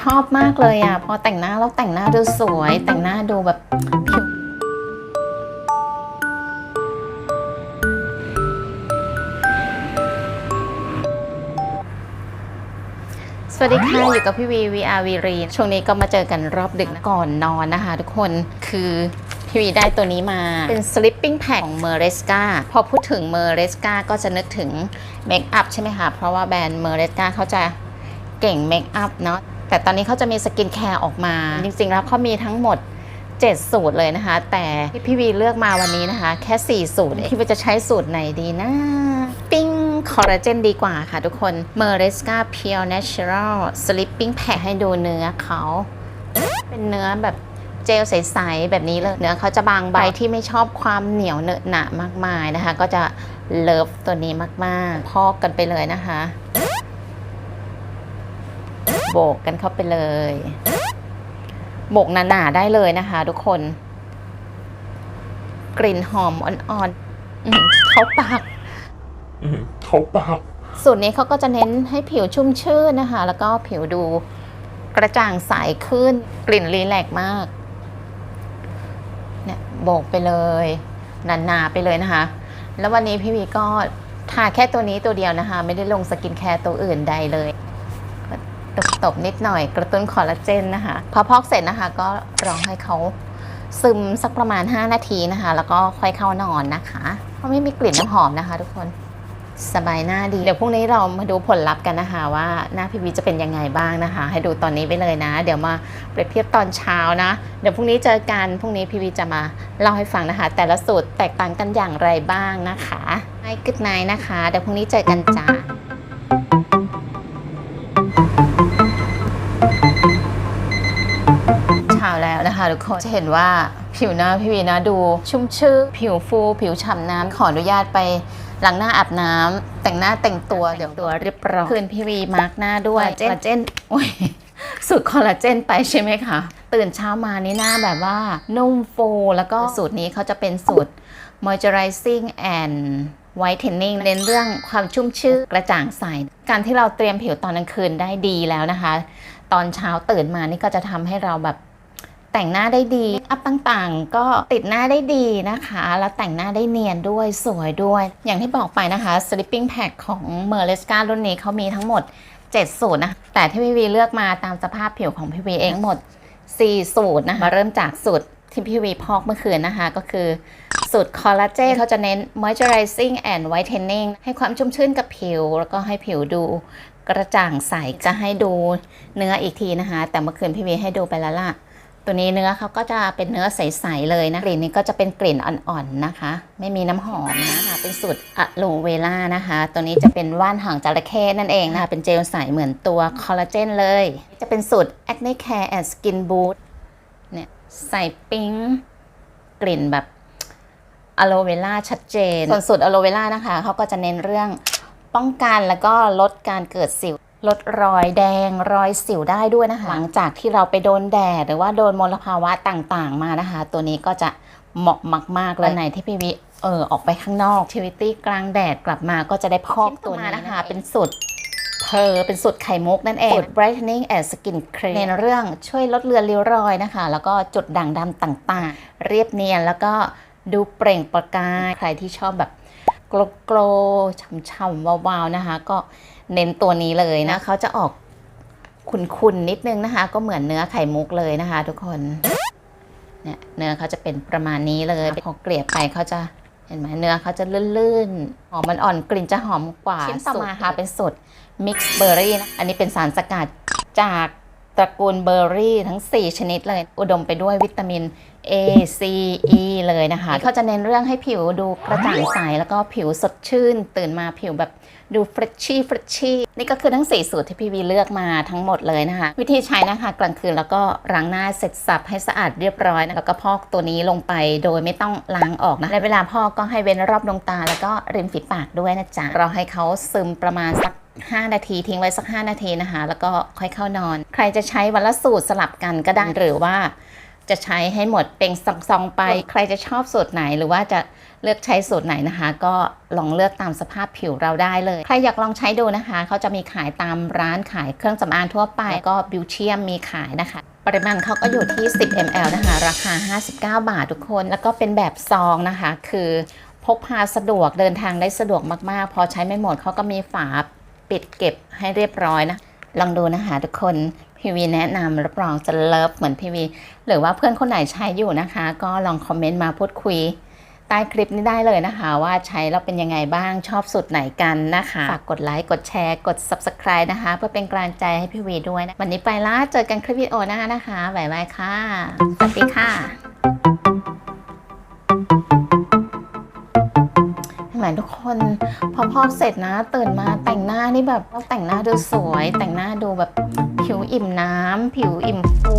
ชอบมากเลยอะ พอแต่งหน้าแล้วแต่งหน้าดูสวย แต่งหน้าดูแบบผิวสวัสดีค่ะ อยู่กับพี่วี VR วีรีช่วงนี้ก็มาเจอกันรอบดึกก่อนนอนนะคะทุกคนคือพี่วีได้ตัวนี้มาเป็น sleeping pack ของ m e r e s c a พอพูดถึง m e r e s c a ก็จะนึกถึงเมคอัพใช่ไหมคะ เพราะว่าแบรนด์ m e r e s c a เขาจะ เก่งเมคอัพเนาะแต่ตอนนี้เขาจะมีสกินแคร์ออกมา จริงๆแล้วเขามีทั้งหมด 7 สูตรเลยนะคะ แต่ที่พี่วีเลือกมาวันนี้นะคะ แค่ 4 สูตรพี่ว่าจะใช้สูตรไหนดีนะ ปิ้งคอลลาเจนดีกว่าค่ะทุกคน m e r e s c a Pure Natural Sleeping Pack ให้ดูเนื้อเขา เป็นเนื้อแบบเจลใสๆแบบนี้เลยเนื้อเขาจะบางใบที่ไม่ชอบความเหนียวเนอะหนะมากมายนะคะ ก็จะเลิฟตัวนี้มากๆ พอกกันไปเลยนะคะ โบกกันเข้าไปเลย โบกหนาๆได้เลยนะคะทุกคน กลิ่นหอมอ่อนๆอื้อหือเข้าปากอืมเขาปากสูตรนี้เขาก็จะเน้นให้ผิวชุ่มชื่นนะคะ แล้วก็ผิวดูกระจ่างใสขึ้น กลิ่นรีแลกซ์มาก เนี่ยโบกไปเลยหนาๆไปเลยนะคะ แล้ววันนี้พี่วีก็ทาแค่ตัวนี้ตัวเดียวนะคะ ไม่ได้ลงสกินแคร์ตัวอื่นใดเลย ตบนิดหน่อยกระตุ้นคอลลาเจนนะคะ พอพอกเสร็จนะคะ ก็รองให้เขาซึมสักประมาณ 5 นาทีนะคะ แล้วก็ค่อยเข้านอนนะคะเพราะไม่มีกลิ่นน้ำหอมนะคะ ทุกคนสบายหน้าดี เดี๋ยวพรุ่งนี้เรามาดูผลลัพธ์กันนะคะ ว่าหน้าพี่วีจะเป็นยังไงบ้างนะคะ ให้ดูตอนนี้ไปเลยนะ เดี๋ยวมาเปรียบเทียบตอนเช้านะ เดี๋ยวพรุ่งนี้เจอกันพรุ่งนี้พี่วีจะมาเล่าให้ฟังนะคะ แต่ละสูตรแตกต่างกันอย่างไรบ้างนะคะให้กึดไนนะคะ เดี๋ยวพรุ่งนี้เจอกันจ้า ทุกคนจะเห็นว่าผิวหน้าพี่วีนะดู ชุ่มชื่นผิวฟูผิวฉ่ำน้ำขออนุญาตไปล้างหน้าอาบน้ำแต่งหน้าแต่งตัวเดี๋ยวตัวเรียบร้อยคืนพี่วีมาร์กหน้าด้วยคอลลาเจนโอ้ยสูตรคอลลาเจนไปใช่ไหมคะตื่นเช้ามานี่หน้าแบบว่านุ่มฟูแล้วก็สูตรนี้เขาจะเป็นสูตร moisturizing and whitening เน้นเรื่องความชุ่มชื่นกระจ่างใส การที่เราเตรียมผิวตอนกลางคืนได้ดีแล้วนะคะ ตอนเช้าตื่นมานี่ก็จะทำให้เราแบบ แต่งหน้าได้ดีอัพต่างๆ ก็ติดหน้าได้ดีนะคะ แล้วแต่งหน้าได้เนียนด้วยสวยด้วย อย่างที่บอกไปนะคะ sleeping pack ของ m e r l e s c a รุ่นนี้เขามีทั้งหมด 7 สูตรนะ แต่ที่พี่วีเลือกมาตามสภาพผิวของพี่วีเองหมด 4 สูตรนะคะมาเริ่มจากสูตรที่พี่วีพอกเมื่อคืนนะคะ ก็คือสูตรคอลลาเจนเขาจะเน้น moisturizing and whitening ให้ความชุ่มชื่นกับผิว แล้วก็ให้ผิวดูกระจ่างใสจะให้ดูเนื้ออีกทีนะคะ แต่เมื่อคืนพี่วีให้ดูไปแล้วล่ะ ตัวนี้เนื้อเขาก็จะเป็นเนื้อใสๆเลยนะกลิ่นนี้ก็จะเป็นกลิ่นอ่อนๆนะคะ ไม่มีน้ำหอมนะคะเป็นสูตรอะโลเวล่านะคะ ตัวนี้จะเป็นว่านหางจระเข้นั่นเองนะคะเป็นเจลใสเหมือนตัวคอลลาเจนเลย จะเป็นสูตร acne care and skin boost เนี่ยใส่ปิ๊งกลิ่นแบบอะโลเวล่าชัดเจน ส่วนสูตรอะโลเวล่านะคะเขาก็จะเน้นเรื่องป้องกันแล้วก็ลดการเกิดสิว ลดรอยแดงรอยสิวได้ด้วยนะคะ หลังจากที่เราไปโดนแดดหรือว่าโดนมลภาวะต่างๆ มานะคะ ตัวนี้ก็จะเหมาะมากๆเลยในที่พี่วิเออออกไปข้างนอกชีวิตี้กลางแดดกลับมาก็จะได้พอกตัวนี้นะคะ เป็นสูตรเพอเป็นสูตรไข่มุกนั่นเองสูตร brightening and skin cream ในเรื่องช่วยลดเลือนริ้วรอยนะคะ แล้วก็จุดด่างดำต่างๆ เรียบเนียนแล้วก็ดูเปล่งประกาย ใครที่ชอบแบบโกลโกลช่ำๆวาวๆนะคะ ก็ เน้นตัวนี้เลยนะเขาจะออกขุ่นๆนิดนึงนะคะ ก็เหมือนเนื้อไข่มุกเลยนะคะ ทุกคนเนี่ยเนื้อเขาจะเป็นประมาณนี้เลยพอเกลี่ยไปเขาจะเห็นไหมเนื้อเขาจะลื่นๆหอมมันอ่อนกลิ่นจะหอมกว่าชิ้นต่อมาค่ะเป็นสูตรมิกซ์เบอร์รี่นะอันนี้เป็นสารสกัดจาก ตระกูลเบอร์รี่ทั้ง 4 ชนิดเลย อุดมไปด้วยวิตามิน A C E เลยนะคะเขาจะเน้นเรื่องให้ผิวดูกระจ่างใส แล้วก็ผิวสดชื่น ตื่นมาผิวแบบดูเฟรชชี่เฟรชชี่นี่ก็คือทั้ง 4 สูตรที่พี่วีเลือกมาทั้งหมดเลยนะคะ วิธีใช้นะคะกลางคืนแล้วก็ล้างหน้าเสร็จสับให้สะอาดเรียบร้อยนะแล้วก็พอกตัวนี้ลงไปโดยไม่ต้องล้างออกนะในเวลาพอกก็ให้เว้นรอบดวงตา แล้วก็ริมฝีปากด้วยนะจ๊ะเราให้เขาซึมประมาณสัก 5 นาทีทิ้งไว้สัก 5 นาทีนะคะ แล้วก็ค่อยเข้านอน ใครจะใช้วันละสูตรสลับกันก็ได้หรือว่าจะใช้ให้หมดเป็นซองๆไป ใครจะชอบสูตรไหนหรือว่าจะเลือกใช้สูตรไหนนะคะ ก็ลองเลือกตามสภาพผิวเราได้เลย ใครอยากลองใช้ดูนะคะ เขาจะมีขายตามร้านขายเครื่องสำอางทั่วไปก็บิวเชียมมีขายนะคะ ปริมาณเขาก็อยู่ที่ 10 ml นะคะ ราคา 59 บาททุกคน แล้วก็เป็นแบบซองนะคะ คือพกพาสะดวกเดินทางได้สะดวกมากๆ พอใช้ไม่หมดเขาก็มีฝา ปิดเก็บให้เรียบร้อยนะ ลองดูนะคะทุกคนพีวีแนะนำรับรองจะเลิฟเหมือนพีวีหรือว่าเพื่อนคนไหนใช้อยู่นะคะ ก็ลองคอมเมนต์มาพูดคุยใต้คลิปนี้ได้เลยนะคะ ว่าใช้แล้วเป็นยังไงบ้างชอบสุดไหนกันนะคะ ฝากกดไลค์ กดแชร์ กด subscribe นะคะ เพื่อเป็นกำลังใจให้พี่วีด้วยนะ วันนี้ไปละเจอกันคลิปวิดีโอหน้านะคะบ๊ายบายค่ะ สวัสดีค่ะ เห็นทุกคน พอพอกเสร็จนะ ตื่นมาแต่งหน้านี่แบบต้องแต่งหน้าดูสวย แต่งหน้าดูแบบผิวอิ่มน้ำผิวอิ่มฟู